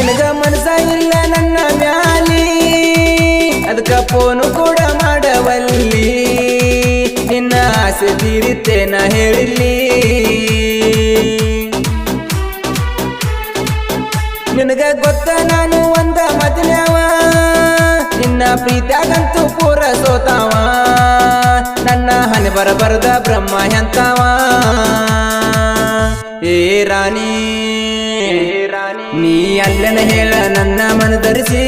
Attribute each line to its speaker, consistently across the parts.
Speaker 1: ನಿನಗ ಮನಸ ಇಲ್ಲ ನನ್ನ ಮ್ಯಾಲಿ. ಅದಕ್ಕ ಫೋನು ಕೂಡ ಮಾಡವಲ್ಲಿ. ನಿನ್ನ ಆಸೆ ತೀರಿತ್ತೇನ ಹೇಳಿಲ್ಲಿ. ನಿನಗ ಗೊತ್ತ ನಾನು ಒಂದ ಮದ್ಲವ ನಿನ್ನ ಪ್ರೀತ್ಯಾಗಂತೂ ಪೂರ ಸೋತಾವ. ನನ್ನ ಹಣೆ ಬರಬರದ ಬ್ರಹ್ಮ ಎಂತಾವ. ಏ ರಾಣಿ. ನೀ ಅಲ್ಲನ ಹೇಳ ನನ್ನ ಮನದರಿಸಿ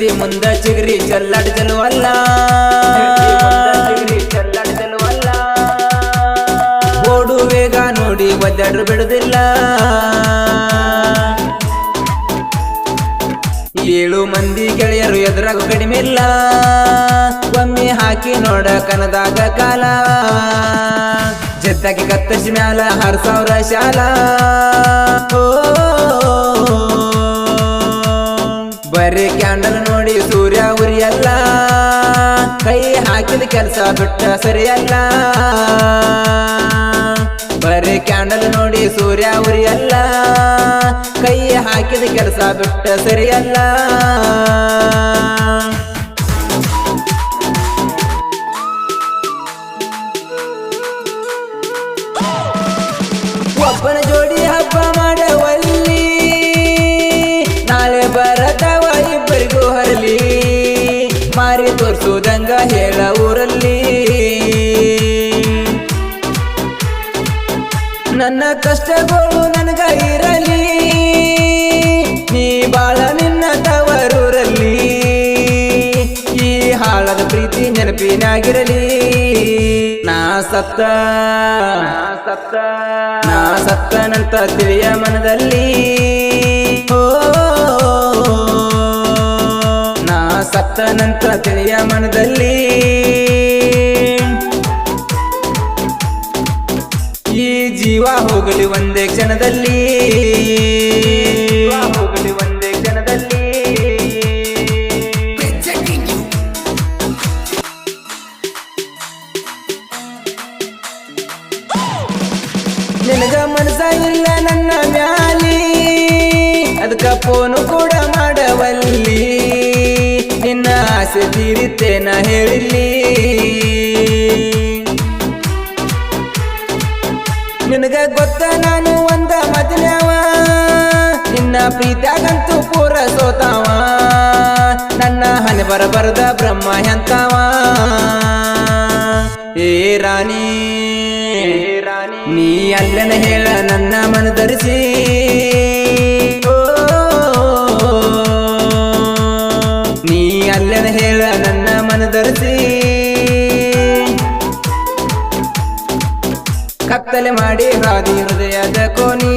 Speaker 1: ಚಿರ್ತಿ ಮುಂದ ಚಿಗರಿ ಚಲ್ಲಾಡ ಚಲುವಲ್ಲ ಚಿಗರಿ ಚಲ್ಲಾಡ ಅಲ್ಲ ಓಡು ವೇಗ ನೋಡಿ ಒದ್ದಾಡ್ರು ಬಿಡುದಿಲ್ಲ. ಏಳು ಮಂದಿ ಗೆಳೆಯರು ಎದುರಾಗ ಕಡಿಮೆ ಇಲ್ಲ. ಒಮ್ಮೆ ಹಾಕಿ ನೋಡ ಕನದಾಗ ಕಾಲ. ಜದ್ದಾಗಿ ಕತ್ತರಿಸಿ ಮ್ಯಾಲ ಆರು ಸಾವಿರ ಶಾಲಾ. ಕ್ಯಾಂಡಲ್ ನೋಡಿ ಸೂರ್ಯ ಉರಿಯಲ್ಲ. ಕೈ ಹಾಕಿದ ಕೆಲಸ ಬಿಟ್ಟ ಸರಿಯಲ್ಲ. ಬರೀ ಕ್ಯಾಂಡಲ್ ನೋಡಿ ಸೂರ್ಯ ಉರಿಯಲ್ಲ. ಕೈ ಹಾಕಿದ ಕೆಲಸ ಬಿಟ್ಟ ಸರಿಯಲ್ಲ. ನನ್ನ ಕಷ್ಟಗಳು ನನಗ ಇರಲಿ. ನೀ ಬಾಳ ನಿನ್ನ ತವರೂರಲ್ಲಿ. ಈ ಹಾಳದ ಪ್ರೀತಿ ನೆನಪಿನಾಗಿರಲಿ. ನಾ ಸತ್ತ ಸತ್ತ ನಾ ಸತ್ತನಂತ ತಿಳಿಯ ಮನದಲ್ಲಿ. ಓ, ನಾ ಸತ್ತನಂತ ತಿಳಿಯ ಮನದಲ್ಲಿ. ಹೋಗಲಿ ಒಂದೇ ಕ್ಷಣದಲ್ಲಿ. ಹೋಗಲಿ ಒಂದೇ ಕ್ಷಣದಲ್ಲಿ. ನಿನಗ ಮನಸ ಇಲ್ಲ ನನ್ನ ಮ್ಯಾಲಿ. ಅದಕ್ಕ ಫೋನು ಕೂಡ ಮಾಡವಲ್ಲಿ. ನಿನ್ನ ಆಸೆ ತೀರಿತೇನ ಹೇಳಿಲ್ಲಿ. ಪ್ರೀತ್ಯಾಗಂತೂ ಪೂರ ಸೋತಾವ ನನ್ನ ಹಣೆ ಬರಬರದ ಬ್ರಹ್ಮ ಎಂತಾವ? ಏ ರಾಣಿ ನೀ ಅಲ್ಲನ ಹೇಳ ನನ್ನ ಮನದರಿಸಿ ಓ, ನೀ ಅಲ್ಲನ ಹೇಳ ನನ್ನ ಮನದರಿಸಿ ಕತ್ತಲೆ ಮಾಡಿ ಹಾದಿ ಹೃದಯದ ಕೋನಿ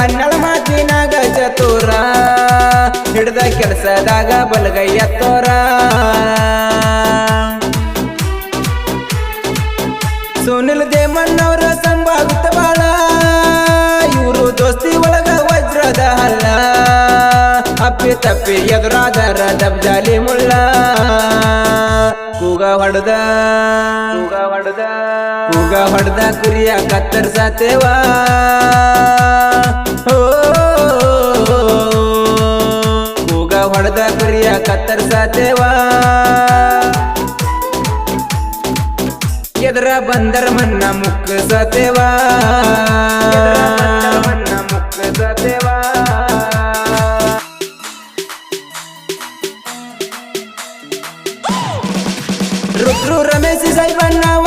Speaker 1: ಹನ್ನೆಳ ಮಾತಿನಾಗ ಚತುರ ಹಿಡ್ದ ಕೆಲಸದಾಗ ಬಲಗೈ ಎತ್ತೋರ ಸುನಿಲ್ ದೇಮಣ್ಣವರ ಸಂಭಾಗುತ್ತ ಬಾಳ. ಇವರು ದೋಸ್ತಿ ಒಳಗ ವಜ್ರದ ಹಲ್ಲ. ಅಪ್ಪಿ ತಪ್ಪಿ ಎದುರಾದರ ದಬ್ಜಾಲಿ ಮುಳ್ಳ. ಕೂಗ ಹೊಡೆದ. ಹೊಡೆದ? ಕೂಗ ಹೊಡೆದ ಕುರಿಯ ಕತ್ತರ್ಸತೇವಾ ಓ ಕೂಗ ಹೊಡೆದ ಕುರಿಯ ಕತ್ತರ್ಸತೇವಾ ಎದರ ಬಂದರ ಮನ್ನ ಮುಕ್ಕ ಸತೇವಾ? ಮನ್ನ ಮುಕ್ಕ ಸತೇವಾ ರುಕ್ರು ರಮೇಶ್ ಸೈಬಣ್ಣವರಿಬ್ಬರ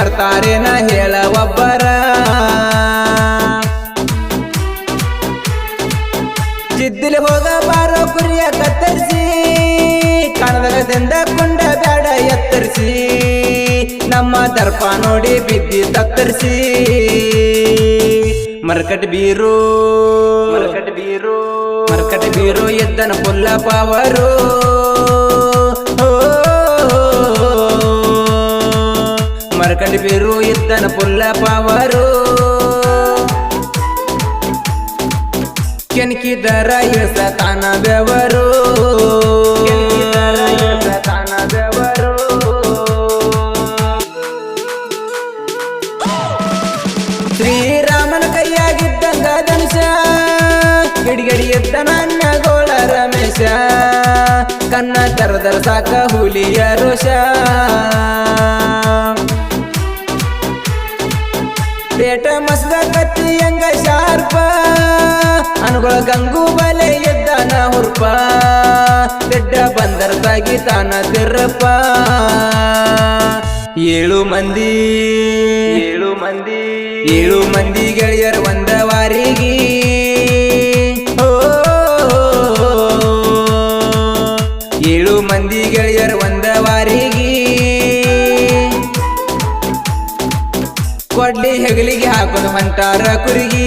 Speaker 1: ಬರ್ತಾರೇನ ಹೇಳ ಒಬ್ಬರ ಜಿದ್ದಿಲಿ ಹೋಗ ಬಾರೋ ಕುರಿಯ ಕತ್ತರಿಸಿ ಕಣದಗದಿಂದ ಕುಂಡ ಬ್ಯಾಡ ಎತ್ತರಿಸಿ, ನಮ್ಮ ದರ್ಪ ನೋಡಿ ಬಿದ್ದಿ ತತ್ತರಿಸಿ. ಮರ್ಕಟ್ ಬೀರು ಮರ್ಕಟ್ ಬೀರು ಮರ್ಕಟ್ ಬೀರು, ಎದ್ದನ ಪುಲ್ಲ ಪಾವರು ಮರ್ಕಟ್ ಬೀರು, ಇದ್ದನ ಪುಲ್ಲ ಪಾವರು. ಕೆಣಕಿದರ ಇಳಿಸ ತಾನ ಬೆವರು. ಶ್ರೀರಾಮನ ಕೈಯಾಗಿದ್ದಂಗ ಧನುಷ ಗಿಡಿಗಡಿ ಎದ್ದ ನನ್ನ ಗೋಳ ರಮೇಶ ಕನ್ನ ತರದರ ಸಾಕ ಹುಲಿಯ ರೋಷ. ಪೇಟ ಮಸ್ದ ಕತ್ತಿ ಹೆಂಗ ಶಾರ್ಪ? ಅನುಗಳ ಗಂಗು ಬಲೆ ಎದ್ದಾನ ಹುರ್ಪ. ದೊಡ್ಡ ಬಂದರ ತಾಗಿ ತಾನ ತಿರ್ರಪ್ಪ. ಏಳು ಮಂದಿ ಏಳು ಮಂದಿ. ಏಳು ಮಂದಿ ಗೆಳೆಯರ ಒಂದ ವಾರಿಗೆ ಹೆಗಲಿಗೆ ಕುರುಗಿ